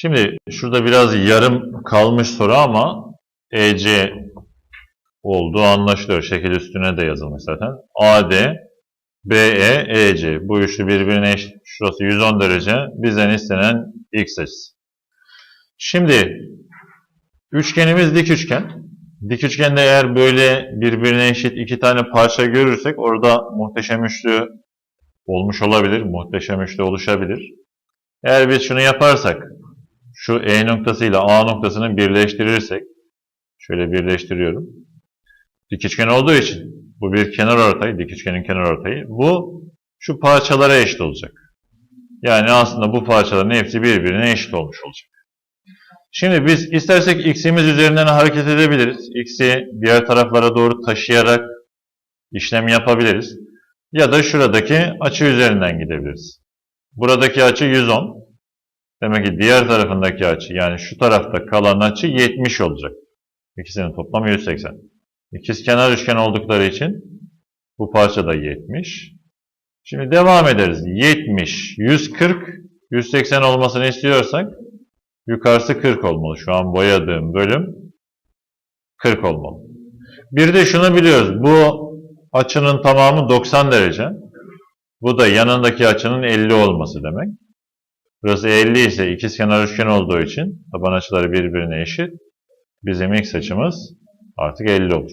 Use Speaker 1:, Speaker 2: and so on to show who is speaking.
Speaker 1: Şimdi şurada biraz yarım kalmış soru ama EC olduğu anlaşılıyor. Şekil üstüne de yazılmış zaten. AD, BE, EC. Bu üçlü birbirine eşit. Şurası 110 derece. Bizden istenen x açısı. Şimdi üçgenimiz dik üçgen. Dik üçgende eğer böyle birbirine eşit iki tane parça görürsek orada muhteşem üçlü olmuş olabilir. Muhteşem üçlü oluşabilir. Eğer biz şunu yaparsak şu E noktasıyla A noktasını birleştirirsek şöyle birleştiriyorum. Dik üçgen olduğu için bu bir kenar ortay, dik üçgenin kenar ortayı. Bu şu parçalara eşit olacak. Yani aslında bu parçaların hepsi birbirine eşit olmuş olacak. Şimdi biz istersek x'imiz üzerinden hareket edebiliriz. x'i diğer taraflara doğru taşıyarak işlem yapabiliriz. Ya da şuradaki açı üzerinden gidebiliriz. Buradaki açı 110. Demek ki diğer tarafındaki açı yani şu tarafta kalan açı 70 olacak. İkisinin toplamı 180. İkiz kenar üçgen oldukları için bu parça da 70. Şimdi devam ederiz. 70, 140, 180 olmasını istiyorsak yukarısı 40 olmalı. Şu an boyadığım bölüm 40 olmalı. Bir de şunu biliyoruz. Bu açının tamamı 90 derece. Bu da yanındaki açının 50 olması demek. Burası 50 ise ikizkenar üçgen olduğu için taban açıları birbirine eşit. Bizim x açımız artık 50 olur.